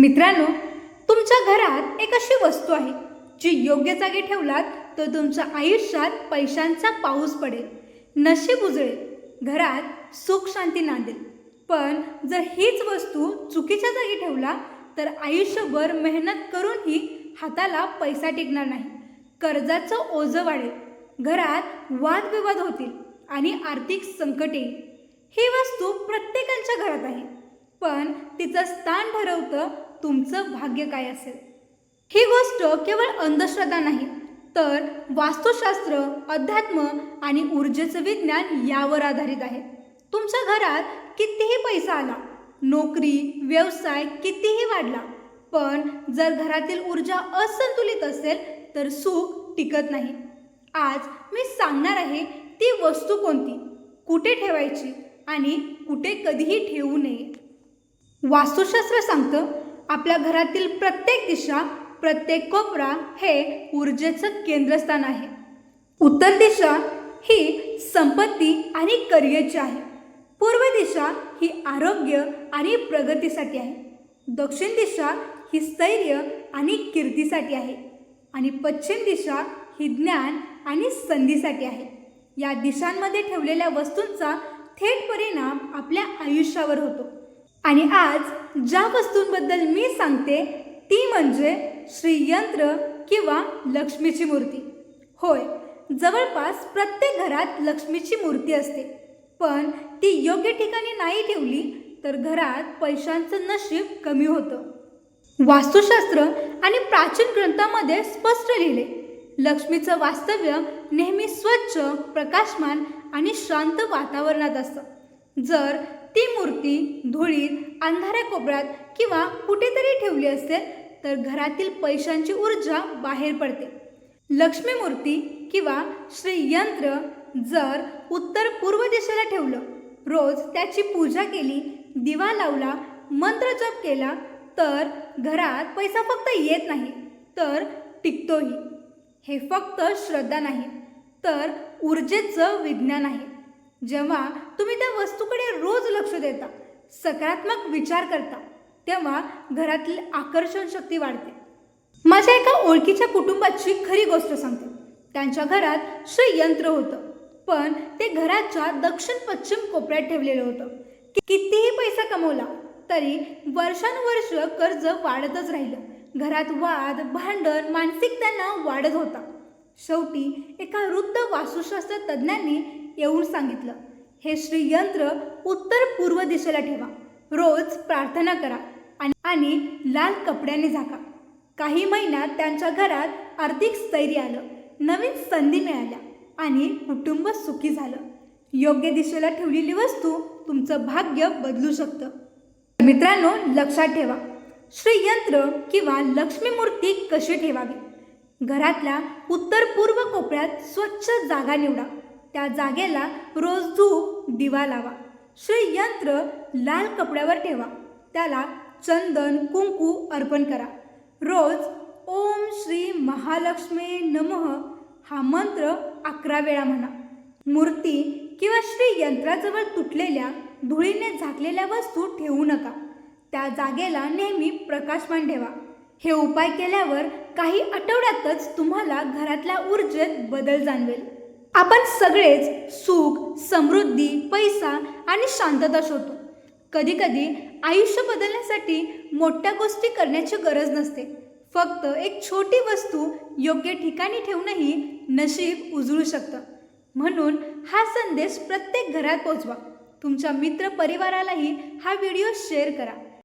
मित्रांनो तुमच्या घरात एक अशी वस्तू आहे जी योग्य जागी ठेवलात तर तुमच्या आयुष्यात पैशांचा पाऊस पडेल. नशीब उजळेल घरात सुख शांती नांदेल. पण जर हीच वस्तू चुकीच्या जागी ठेवला तर आयुष्यभर मेहनत करूनही हाताला पैसा टिकणार नाही. कर्जाचं ओझं वाढेल घरात वादविवाद होतील आणि आर्थिक संकट येईल. ही वस्तू प्रत्येकाच्या घरात आहे पण तिचं स्थान ठरवतं तुमचं भाग्य काय असेल? ही गोष्ट केवळ अंधश्रद्धा नाही तर वास्तुशास्त्र अध्यात्म आणि ऊर्जेचं विज्ञान यावर आधारित आहे. तुमच्या घरात कितीही पैसा आला नोकरी व्यवसाय कितीही वाढला पण जर घरातील ऊर्जा असंतुलित असेल तर सुख टिकत नाही. आज मी सांगणार आहे ती वस्तू कोणती? कुठे ठेवायची? आणि कुठे कधीही ठेवू नये. वास्तुशास्त्र सांगतं आपल्या घरातील प्रत्येक दिशा प्रत्येक कोपरा हे ऊर्जेचं केंद्रस्थान आहे. उत्तर दिशा ही संपत्ती आणि करिअरची आहे. पूर्व दिशा ही आरोग्य आणि प्रगतीसाठी आहे. दक्षिण दिशा ही स्थैर्य आणि कीर्तीसाठी आहे. आणि पश्चिम दिशा ही ज्ञान आणि संधीसाठी आहे. या दिशांमध्ये ठेवलेल्या वस्तूंचा थेट परिणाम आपल्या आयुष्यावर होतो. आणि आज ज्या वस्तूंबद्दल मी सांगते ती म्हणजे श्रीयंत्र किंवा लक्ष्मीची मूर्ती. होय जवळपास प्रत्येक घरात लक्ष्मीची मूर्ती असते. पण ती योग्य ठिकाणी नाही ठेवली तर घरात पैशांचं नशीब कमी होतं. वास्तुशास्त्र आणि प्राचीन ग्रंथामध्ये स्पष्ट लिहिले लक्ष्मीचं वास्तव्य नेहमी स्वच्छ प्रकाशमान आणि शांत वातावरणात असतं. जर ती मूर्ती धुळीत अंधाऱ्या कोपऱ्यात किंवा कुठेतरी ठेवली असेल तर घरातील पैशांची ऊर्जा बाहेर पडते. लक्ष्मी मूर्ती किंवा श्रीयंत्र जर उत्तर पूर्व दिशेला ठेवलं रोज त्याची पूजा केली दिवा लावला मंत्र जप केला तर घरात पैसा फक्त येत नाही तर टिकतोही. हे फक्त श्रद्धा नाही तर ऊर्जेचं विज्ञान आहे. जेव्हा तुम्ही त्या वस्तूकडे रोज लक्ष देता सकारात्मक विचार करता तेव्हा घरातील आकर्षण शक्ती वाढते. माझ्या एका ओळखीच्या कुटुंबाची खरी गोष्ट सांगते. त्यांच्या घरात श्रीयंत्र होतं पण ते घराच्या दक्षिण पश्चिम कोपऱ्यात ठेवलेलं होतं. कितीही पैसा कमवला तरी वर्षानुवर्ष कर्ज वाढतच राहिलं. घरात वाद भांडण मानसिक तणाव वाढत होता. शेवटी एका वृद्ध वास्तुशास्त्र तज्ज्ञांनी येऊन सांगितलं. हे श्रीयंत्र उत्तर पूर्व दिशेला ठेवा. रोज प्रार्थना करा आणि आणि लाल कपड्याने झाका. काही महिन्यात त्यांच्या घरात आर्थिक स्थैर्य आलं. नवीन संधी मिळाल्या आणि कुटुंब सुखी झालं. योग्य दिशेला ठेवलेली वस्तू तुमचं भाग्य बदलू शकतं. मित्रांनो लक्षात ठेवा. श्रीयंत्र किंवा लक्ष्मी मूर्ती कशी ठेवावी? घरातल्या उत्तर पूर्व कोपऱ्यात स्वच्छ जागा निवडा. त्या जागेला रोज धूप दिवा लावा. श्रीयंत्र लाल कपड्यावर ठेवा. त्याला चंदन कुंकू अर्पण करा. रोज ओम श्री महालक्ष्मी नमः हा मंत्र अकरा वेळा म्हणा. मूर्ती किंवा श्रीयंत्राजवळ तुटलेल्या धुळीने झाकलेल्या वस्तू ठेवू नका. त्या जागेला नेहमी प्रकाशमान ठेवा. हे उपाय केल्यावर काही आठवड्यातच तुम्हाला घरातल्या ऊर्जेत बदल जाणवेल. आपण सगळेच सुख समृद्धी पैसा आणि शांतता शोधतो. कधीकधी आयुष्य बदलण्यासाठी मोठ्या गोष्टी करण्याची गरज नसते. फक्त एक छोटी वस्तू योग्य ठिकाणी ठेवूनही नशीब उजळू शकतं. म्हणून हा संदेश प्रत्येक घरात पोचवा. तुमच्या मित्र परिवारालाही हा व्हिडिओ शेअर करा.